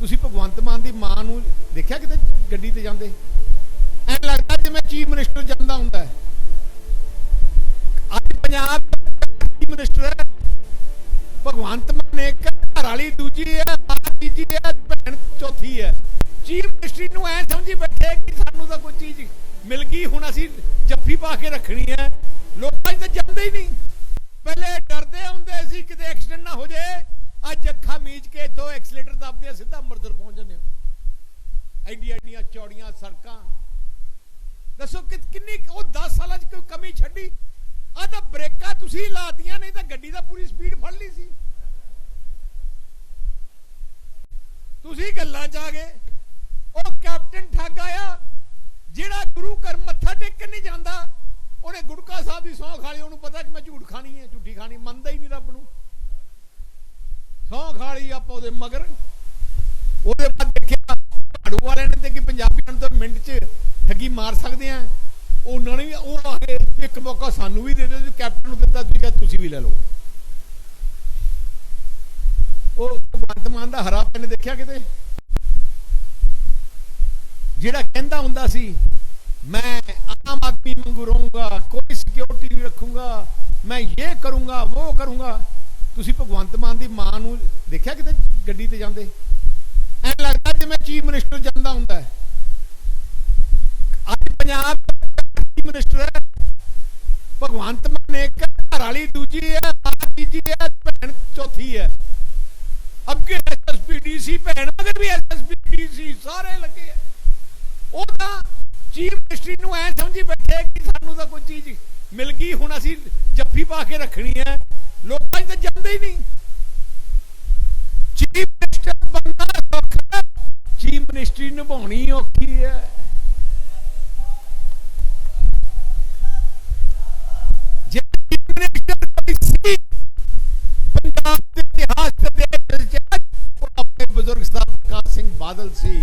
ਤੁਸੀਂ ਭਗਵੰਤ ਮਾਨ ਦੀ ਮਾਂ ਨੂੰ ਦੇਖਿਆ ਕਿਤੇ ਗੱਡੀ ਤੇ ਜਾਂਦੇ? ਐਂ ਲੱਗਦਾ ਜਿਵੇਂ ਚੀਫ ਮਿਨਿਸਟਰ ਜਾਂਦਾ ਹੁੰਦਾ ਹੈ। ਅੱਜ ਪੰਜਾਬ ਚੀਫ ਮਿਨਿਸਟਰ ਹੈ। ਭਗਵੰਤ ਮਾਨ ਇੱਕ ਘਰ ਵਾਲੀ, ਦੂਜੀ ਹੈ ਮਾਂ ਤੀਜੀ ਹੈ ਭੈਣ ਚੌਥੀ ਹੈ। ਚੀਫ ਮਿਨਿਸਟਰੀ ਨੂੰ ਐ ਸਮਝੀ ਬੈਠੇ ਕਿ ਸਾਨੂੰ ਤਾਂ ਕੋਈ ਚੀਜ਼ ਮਿਲ ਗਈ, ਹੁਣ ਅਸੀਂ ਜੱਫੀ ਪਾ ਕੇ ਰੱਖਣੀ ਹੈ। ਲੋਕਾਂ 'ਚ ਤਾਂ ਜਾਂਦੇ ਹੀ ਨਹੀਂ। ਪਹਿਲੇ ਡਰਦੇ ਹੁੰਦੇ ਸੀ ਕਿਤੇ ਐਕਸੀਡੈਂਟ ਨਾ ਹੋ ਜਾਏ। ਅੱਜ ਅੱਖਾਂ ਮੀਚ ਕੇ ਇੱਥੋਂ ਐਕਸਲੇਟਰ ਦੱਬਦੇ ਸਿੱਧਾ ਅੰਮ੍ਰਿਤਸਰ ਪਹੁੰਚ ਜਾਂਦੇ ਹੋ ਐਡੀ ਐਡੀਆਂ ਚੌੜੀਆਂ ਸੜਕਾਂ। ਦੱਸੋ ਕਿ ਕਿੰਨੀ ਉਹ 10 ਸਾਲਾਂ 'ਚ ਕੋਈ ਕਮੀ ਛੱਡੀ? ਆ ਤਾਂ ਬ੍ਰੇਕਾਂ ਤੁਸੀਂ ਲਾਤੀਆਂ, ਨਹੀਂ ਤਾਂ ਗੱਡੀ ਦਾ ਪੂਰੀ ਸਪੀਡ ਫੜ ਲਈ ਸੀ। ਤੁਸੀਂ ਗੱਲਾਂ 'ਚ ਆ ਗਏ। ਉਹ ਕੈਪਟਨ ਠੱਗ ਆਇਆ, ਜਿਹੜਾ ਗੁਰੂ ਘਰ ਮੱਥਾ ਟੇਕਣ ਨਹੀਂ ਜਾਂਦਾ, ਉਹਨੇ ਗੁੜਕਾ ਸਾਹਿਬ ਦੀ ਸੌਂ ਲਈ, ਉਹਨੂੰ ਪਤਾ ਕਿ ਮੈਂ ਝੂਠ ਖਾਣੀ ਹੈ, ਝੂਠੀ ਖਾਣੀ, ਮੰਨਦਾ ਹੀ ਨਹੀਂ ਰੱਬ ਨੂੰ। ਸੌਂ ਖਾਲੀ ਆਪਾਂ ਉਹਦੇ ਮਗਰ। ਉਹਦੇ ਬਾਅਦ ਦੇਖਿਆ, ਝਾੜੂ ਵਾਲਿਆਂ ਨੇ ਤੇ ਕਿ ਪੰਜਾਬੀਆਂ ਨੂੰ ਤਾਂ ਮਿੰਟ 'ਚ ਠੱਗੀ ਮਾਰ ਸਕਦੇ ਆ। ਉਹਨਾਂ ਨੇ ਵੀ ਉਹ ਆ ਕੇ ਇੱਕ ਮੌਕਾ ਸਾਨੂੰ ਵੀ ਦੇ ਦਿਓ, ਜੀ ਕੈਪਟਨ ਨੂੰ ਦਿੱਤਾ, ਤੁਸੀਂ ਕਿਹਾ ਤੁਸੀਂ ਵੀ ਲੈ ਲਓ। ਉਹ ਭਗਵੰਤ ਮਾਨ ਦਾ ਹਰਾ ਪੈਨ ਦੇਖਿਆ ਕਿਤੇ? ਜਿਹੜਾ ਕਹਿੰਦਾ ਹੁੰਦਾ ਸੀ, ਮੈਂ ਆਮ ਆਦਮੀ ਵਾਂਗੂ ਰਹੂੰਗਾ, ਕੋਈ ਸਿਕਿਉਰਿਟੀ ਨਹੀਂ ਰੱਖੂੰਗਾ, ਮੈਂ ਇਹ ਕਰੂੰਗਾ, ਉਹ ਕਰੂੰਗਾ। ਤੁਸੀਂ ਭਗਵੰਤ ਮਾਨ ਦੀ ਮਾਂ ਨੂੰ ਦੇਖਿਆ ਕਿਤੇ ਗੱਡੀ ਤੇ ਜਾਂਦੇ? ਐਂ ਲੱਗਦਾ ਜਿਵੇਂ ਚੀਫ ਮਿਨਿਸਟਰ ਜਾਂਦਾ ਹੁੰਦਾ ਅੱਜ ਪੰਜਾਬ ਦਾ ਚੀਫ ਮਿਨਿਸਟਰ ਹੈ। ਭਗਵੰਤ ਮਾਨ ਇੱਕ ਘਰ ਵਾਲੀ ਦੂਜੀ ਹੈ ਮਾਂ ਤੀਜੀ ਹੈ, ਭੈਣ ਚੌਥੀ ਹੈ। ਅੱਗੇ ਐਸਐਸਪੀ ਡੀਸੀ ਭੈਣ ਮਗਰ ਵੀ ਐਸਐਸਪੀ ਡੀਸੀ ਸਾਰੇ ਲੱਗੇ ਆ ਉਹ ਤਾਂ ਚੀਫ ਮਿਨਿਸਟਰੀ ਨੂੰ ਐ ਸਮਝੀ ਬੈਠੇ ਕਿ ਸਾਨੂੰ ਤਾਂ ਕੋਈ ਚੀਜ਼ ਮਿਲ ਗਈ, ਹੁਣ ਅਸੀਂ ਜੱਫੀ ਪਾ ਕੇ ਰੱਖਣੀ ਹੈ। ਲੋਕਾਂ ਦੇ ਜਾਂਦੇ ਹੀ ਨਹੀਂ। ਚੀਫ ਮਿਨਿਸਟਰ ਬੰਨਾ ਸੌਖਾ ਚੀਫ ਮਿਨਿਸਟਰੀ ਨਿਭਾਉਣੀ ਔਖੀ ਹੈ। ਜੇ ਚੀਫ ਮਿਨਿਸਟਰ ਕੋਈ ਸੀ, ਪੰਜਾਬ ਦੇ ਇਤਿਹਾਸ ਦੇ ਵਿੱਚ ਆਪਣੇ ਬਜ਼ੁਰਗ ਸਾਹਿਬ ਕਾਸਿੰਗ ਬਾਦਲ ਸੀ।